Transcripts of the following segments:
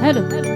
Hello.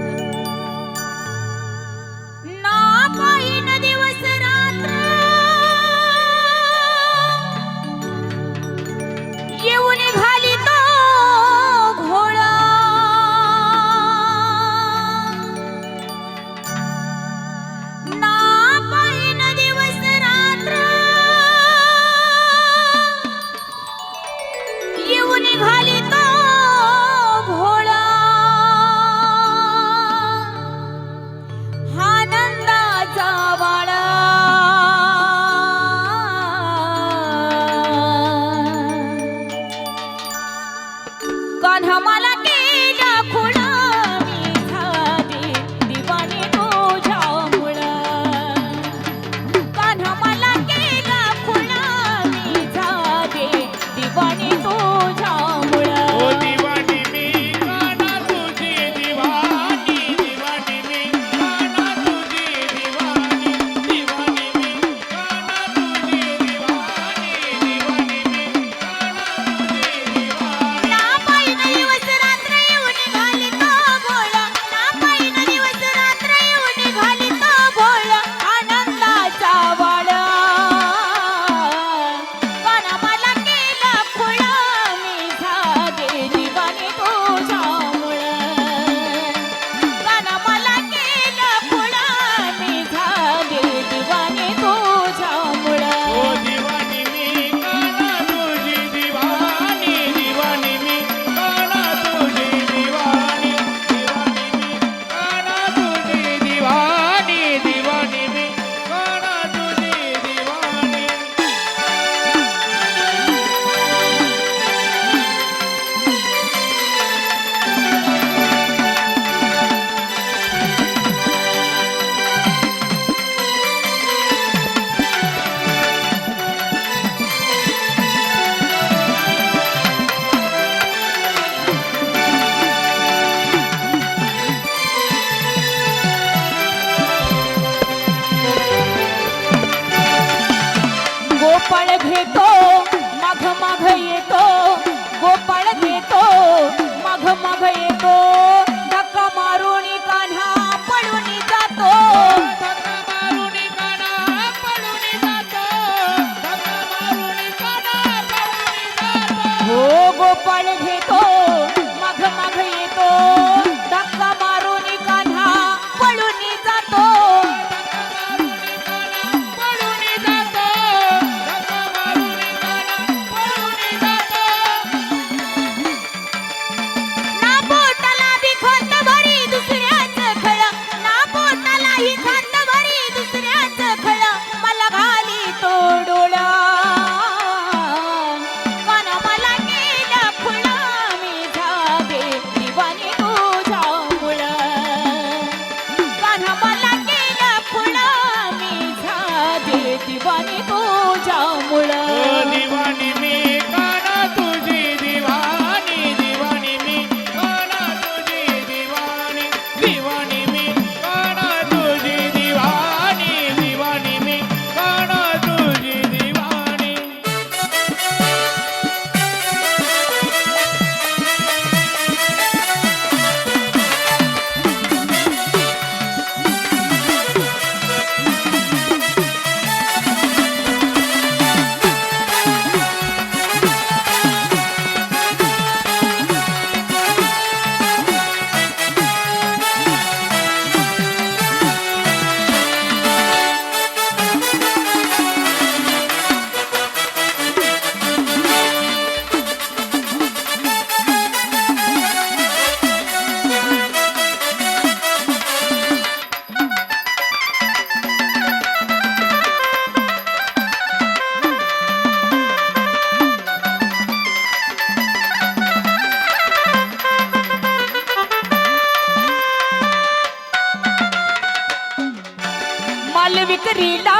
विक्रीला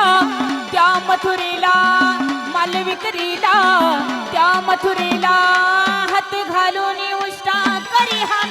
त्या मथुरेला माल विक्रीला त्या मथुरेला हात घालून उष्टा करी हा